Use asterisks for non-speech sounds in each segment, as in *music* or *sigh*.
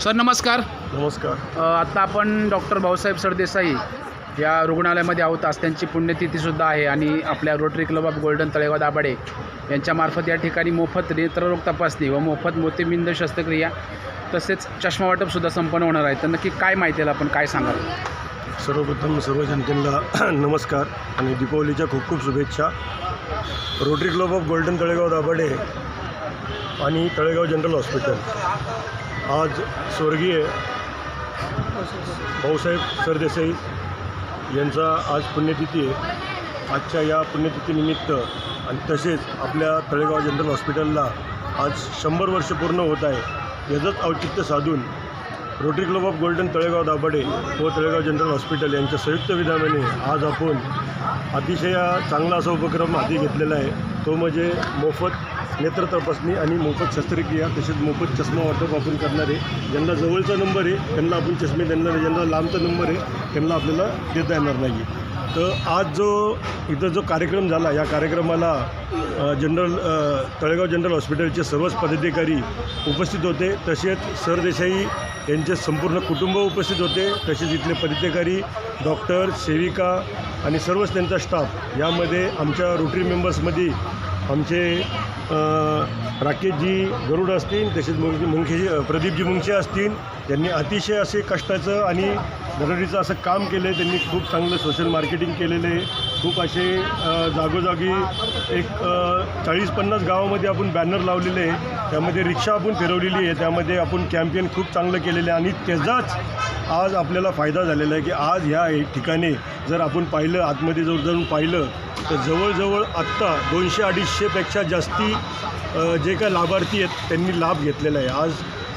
Sir नमस्कार. नमस्कार. आत्ता आपण डॉक्टर भाऊसाहेब सरदेसाई या रुग्णालयामध्ये आहोत. आज त्यांची पुण्यतिथीसुद्धा आहे आणि आपल्या Rotary Club of Golden Talegaon Dabhade यांच्यामार्फत या ठिकाणी मोफत नेत्ररोग तपासणी व मोफत मोतीबिंद शस्त्रक्रिया तसेच चष्मा वाटपसुद्धा संपन्न होणार आहे. तर नक्की काय माहिती आहे आपण काय सांगाल? सर्वप्रथम सर्व जनतेला *clears throat* नमस्कार आणि दीपावलीच्या खूप खूप शुभेच्छा. Rotary Club of Golden Talegaon Dabhade आणि तळेगाव जनरल हॉस्पिटल. आज स्वर्गीय भाऊसाहेब सरदेसाई यांचा आज पुण्यतिथी आहे. आजच्या या पुण्यतिथीनिमित्त आणि तसेच आपल्या तळेगाव जनरल हॉस्पिटलला आज शंभर वर्ष पूर्ण होत आहे. याचंच औचित्य साधून Rotary Club of Golden Talegaon Dabhade व तळेगाव जनरल हॉस्पिटल यांच्या संयुक्त विधानाने आज आपण अतिशय चांगला असा उपक्रम हाती घेतलेला आहे. तो म्हणजे मोफत नेत्र तपासणी आणि मोफत शस्त्रक्रिया तसेच मोफत चष्मा वाटप आपण करणार. आहे ज्यांना जवळचा नंबर आहे त्यांना आपण चष्मे देणार ज्यांना लांबचा नंबर आहे त्यांना आपल्याला देता येणार नाही. तर आज जो इथं जो कार्यक्रम झाला या कार्यक्रमाला जनरल तळेगाव जनरल हॉस्पिटलचे सर्वच पदाधिकारी उपस्थित होते. तसेच सरदेसाई यांचे संपूर्ण कुटुंब उपस्थित होते. तसेच इथले पदाधिकारी डॉक्टर सेविका आणि सर्वच त्यांचा स्टाफ यामध्ये आमच्या रोटरी मेंबर्समध्ये आमचे राकेशजी गरुड असतील तसेच मुंग मुंगेजी प्रदीपजी मुंगशे असतील त्यांनी अतिशय असे कष्टाचं आणि धडडीचं असं काम केलं आहे त्यांनी खूप चांगलं सोशल मार्केटिंग केलेलं आहे खूप असे जागोजागी एक चाळीस पन्नास गावामध्ये आपण बॅनर लावलेले आहे. त्यामध्ये रिक्षा आपण फिरवलेली आहे. त्यामध्ये आपण कॅम्पेन खूप चांगलं केलेलं आहे. आणि त्याचाच आज आपल्याला फायदा झालेला आहे की आज ह्या ठिकाणी जर आपण पाहिलं आतमध्ये जर जाऊन पाहिलं तर जवळजवळ आत्ता दोनशे अडीचशेपेक्षा जास्ती जे काय लाभार्थी आहेत त्यांनी लाभ घेतलेला आहे. आज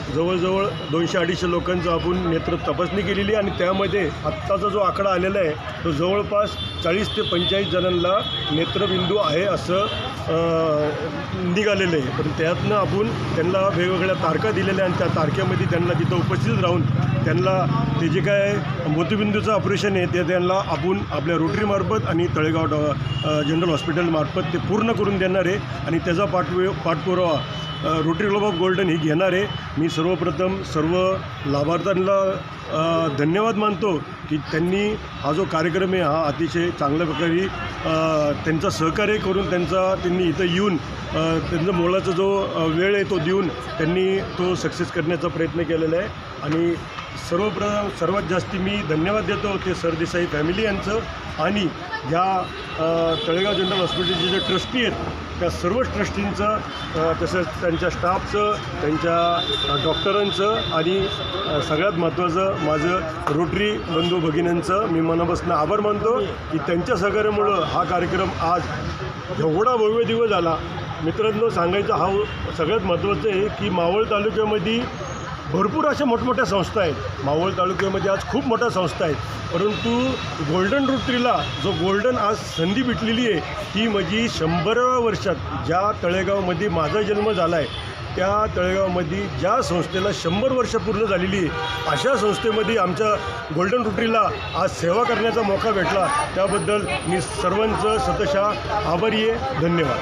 जवळजवळ दोनशे अडीचशे लोकांचं आपण नेत्र तपासणी केलेली आहे आणि त्यामध्ये आत्ताचा जो आकडा आलेला आहे तो जवळपास चाळीस ते पंचेचाळीस जणांना नेत्रबिंदू आहे असं निघालेलं आहे. पण त्यातनं आपण त्यांना वेगवेगळ्या तारखा दिलेल्या आणि त्या तारखेमध्ये त्यांना तिथं उपस्थित राहून त्यांना ते जे काय मोतीबिंदूचं ऑपरेशन आहे ते त्यांना आपण आपल्या रोटरीमार्फत आणि तळेगाव डॉ जनरल हॉस्पिटलमार्फत ते पूर्ण करून देणार आहे आणि त्याचा पाठवे पाठपुरावा रोटरी क्लब ऑफ गोल्डन ही घेणार आहे. मी सर्वप्रथम सर्व लाभार्थ्यांना धन्यवाद मानतो की त्यांनी हा जो कार्यक्रम आहे हा अतिशय चांगल्या प्रकारे त्यांचा सहकार्य करून त्यांचा त्यांनी इथं येऊन त्यांचा मोलाचा जो वेळ आहे तो देऊन त्यांनी तो सक्सेस करण्याचा प्रयत्न केलेला आहे. आणि सर्वप्र सर्वात जास्ती मी धन्यवाद देतो ते सरदेसाई फॅमिली यांचं आणि ज्या तळेगाव जनरल हॉस्पिटलचे जे ट्रस्टी आहेत त्या सर्व ट्रस्टींचं तसंच त्यांच्या स्टाफचं त्यांच्या डॉक्टरांचं आणि सगळ्यात महत्त्वाचं माझं रोटरी बंधू भगिनींचं मी मनापासून आभार मानतो की त्यांच्या सहकार्यामुळं हा कार्यक्रम आज एवढा भव्य दिवस झाला. मित्रांनो सांगायचं हा सगळ्यात महत्त्वाचं आहे की मावळ तालुक्यामध्ये भरपूर अशा मोठमोठ्या संस्था आहेत. मावळ तालुक्यामध्ये आज खूप मोठ्या संस्था आहेत. परंतु गोल्डन रोटरीला जो गोल्डन आज संधी भेटलेली आहे ती माझी शंभराव्या वर्षात ज्या तळेगावमध्ये माझा जन्म झाला आहे त्या तळेगावमध्ये ज्या संस्थेला शंभर वर्ष पूर्ण झालेली आहे अशा संस्थेमध्ये आमच्या गोल्डन रोटरीला आज सेवा करण्याचा मौका भेटला. त्याबद्दल मी सर्वांचं सतशा आभारी आहे. धन्यवाद.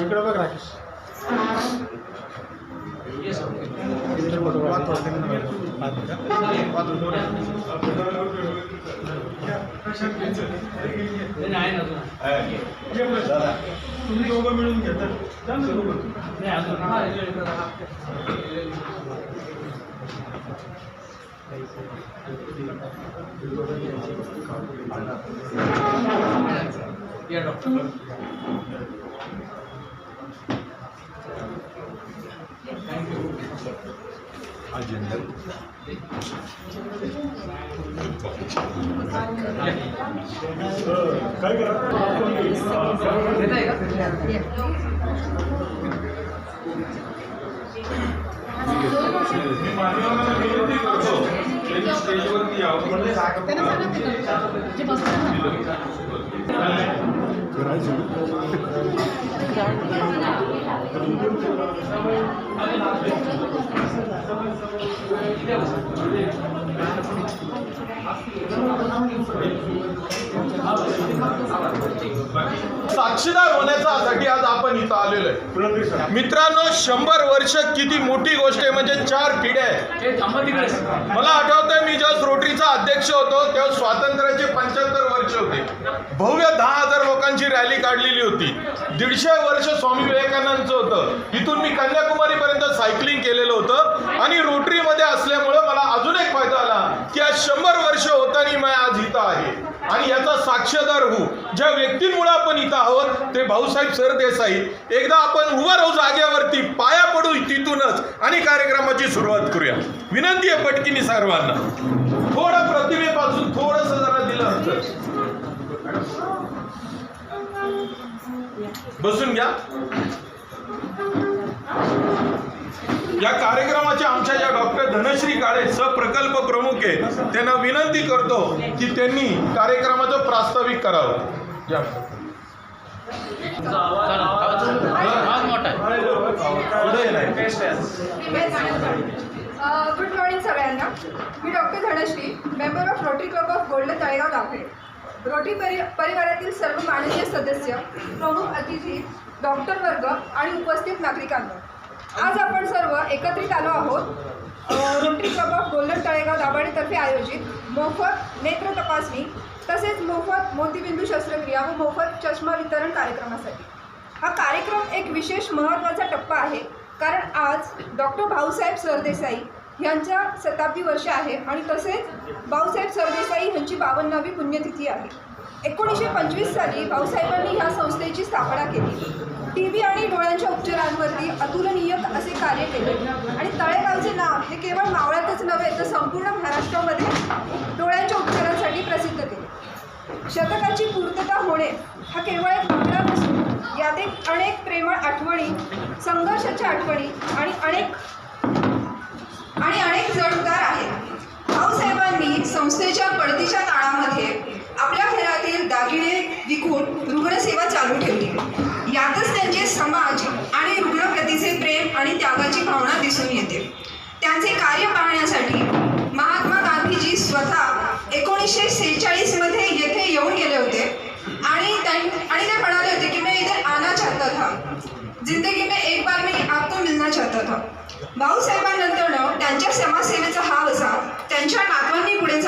इकडे बघ राकेश. तुम्ही दोघं मिळून घेतात जा 嗯。আসি साक्षीदार होण्यासाठी आज आपण इथं आलेलो आहे. मित्रांनो शंभर वर्ष किती मोठी गोष्ट आहे म्हणजे चार पिढ्या आहेत. मला आठवतंय मी जेव्हा रोटरीचा अध्यक्ष होतो तेव्हा स्वातंत्र्याचे पंच्याहत्तर वर्ष होते. भव्य दहा हजार लोकांची रॅली काढलेली होती. दीडशे वर्ष स्वामी विवेकानंदचं होतं. इथून मी कन्याकुमारी पर्यंत सायकलिंग केलेलं होतं. आणि रोटरीमध्ये असल्यामुळं मला अजून एक फायदा आला की आज शंभर वर्ष होताना मी आज इथं आहे. आणि याचा साक्षीदार होऊ. ज्या व्यक्तींमुळे आपण इथं आहोत ते भाऊसाहेब सरदेसाई एकदा आपण उभं राहू जागेवरती पाया पडू तिथूनच आणि कार्यक्रमाची सुरुवात करूया. विनंती आहे पटकिनी सर्वांना. थोडं प्रतिमेपासून थोडस जरा दिलं असतं बसून घ्या. या कार्यक्रमाच्या आमच्या ज्या डॉक्टर धनश्री काळे सहप्रकल्प प्रमुख आहे त्यांना विनंती करतो की त्यांनी कार्यक्रमाचं प्रास्ताविक करावं. या. गुड मॉर्निंग सगळ्यांना. मी doctor Dhanashree member of Rotary Club of Golden Talegaon दाखवे. रोटी परि परिवारातील सर्व माननीय सदस्य प्रमुख अतिथी डॉक्टर वर्ग आणि उपस्थित नागरिकांना आज आपण सर्व एकत्रित आलो आहोत Rotary Club of Golden Talegaon दाभाडेतर्फे आयोजित मोफत नेत्र तपासणी तसेच मोफत मोतीबिंदू शस्त्रक्रिया व मोफत चष्मा वितरण कार्यक्रमासाठी. हा कार्यक्रम एक विशेष महत्त्वाचा टप्पा आहे कारण आज डॉक्टर भाऊसाहेब सरदेसाई यांच्या शताब्दी वर्ष आहे आणि तसेच भाऊसाहेब सरदेसाई यांची बावन्नावी पुण्यतिथी आहे. एकोणीसशे पंचवीस साली भाऊसाहेबांनी ह्या संस्थेची स्थापना केली. टी बी आणि डोळ्यांच्या उपचारांवरती अतुलनीय असे कार्य केले. आणि तळेगावचे नाव हे केवळ मावळातच नव्हे तर संपूर्ण महाराष्ट्रामध्ये डोळ्यांच्या उपचारांसाठी प्रसिद्ध केले. शतकाची पूर्तता होणे हा केवळ एक आकडा नसून यात एक अनेक प्रेमळ आठवणी संघर्षाच्या आठवणी आणि अनेक आणि अनेक जडकार आहेत. संस्थेच्या पडतीच्या काळामध्ये आपल्या घरातील दागिने विकून रुग्णसेवा चालू ठेवली. यातच त्यांचे समाज आणि रुग्णप्रतीचे प्रेम आणि त्यागाची भावना दिसून येते. त्यांचे कार्य पाहण्यासाठी महात्मा गांधीजी स्वतः एकोणीसशे सेहेचाळीसमध्ये येथे येऊन गेले होते. आणि त्यां आणि ते म्हणाले होते की मी इथे आना चाहता था. जिंदगी में एक बार मी आपको मिलना चाहता था. भाऊसाहेबांनंतरनं त्यांच्या समाजसेवेचा हा वसा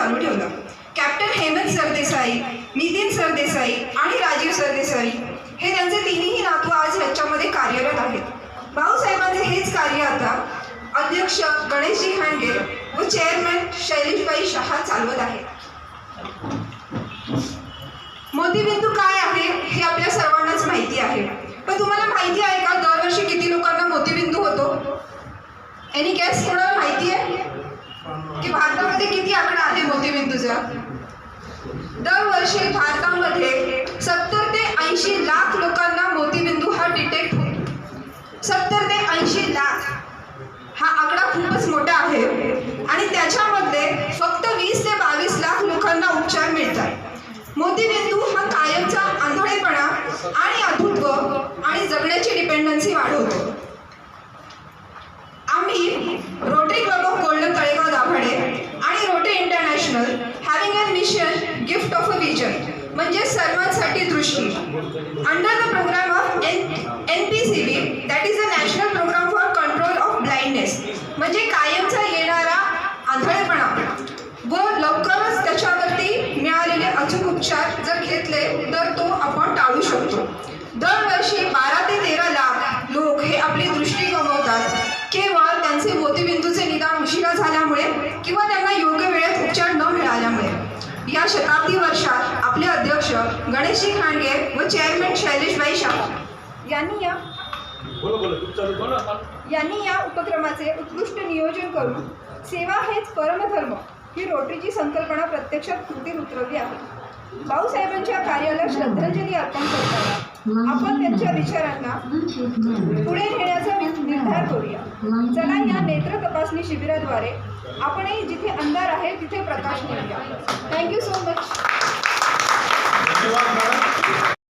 चालू ठेवला कॅप्टन हेमंत सरदेसाई नितीन सरदेसाई आणि राजीव सरदेसाई हे त्यांचे तिन्ही नातू आज ह्याच्यामध्ये कार्यरत आहेत. भाऊसाहेबांचे हेच कार्य आता अध्यक्ष गणेशजी हांडे व चेअरमॅन शैलेशबाई शहा चालवत आहेत. मोतीबिंदू काय आहे हे आपल्या सर्वांनाच माहिती आहे. पण तुम्हाला माहिती आहे का दरवर्षी किती लोकांना मोतीबिंदू होतो? एनी गॅस कोणाला भारतामध्ये किती आकडा आहे मोतीबिंदूचा दरवर्षी भारतामध्ये सत्तर ते ऐंशी लाख लोकांना मोतीबिंदू हा डिटेक्ट होतो. सत्तर ते ऐंशी लाख हा आकडा खूपच मोठा आहे. आणि त्याच्यामध्ये फक्त वीस ते बावीस लाख लोकांना उपचार मिळतात. मोतीबिंदू हा कायमचा आंधळेपणा आणि अधुत्व आणि जगण्याची डिपेंडन्सी वाढवतो. आम्ही Rotary International having a mission gift of a vision म्हणजे सर्वांसाठी दृष्टी. Under the program of N N P C B that is a national program for control of blindness म्हणजे कायमचा येणारा आंधळेपणा. व लवकरच त्याच्यावरती मिळालेले अचूक उपचार जर घेतले तर तो आपण टाळू शकतो. दरवर्षी बारा ते तेरा लाख लोक हे आपली दृष्टी या शताब्दी वर्षात आपले अध्यक्ष गणेशजी खांडगे व चेअरमॅन शैलेशबाई शाह. यांनी या यांनी या उपक्रमाचे उत्कृष्ट नियोजन करून सेवा हेच परमधर्म ही रोटरीची संकल्पना प्रत्यक्षात कृतीत उतरवली आहे. भाऊसाहेबांच्या कार्याला श्रद्धांजली अर्पण करताना आपण त्यांच्या विचारांना पुढे नेण्याचा निर्धार करूया. चला या नेत्र तपासणी शिबिराद्वारे आपणही जिथे अंधार आहे तिथे प्रकाश नेऊया. थँक्यू सो मच धन्यवाद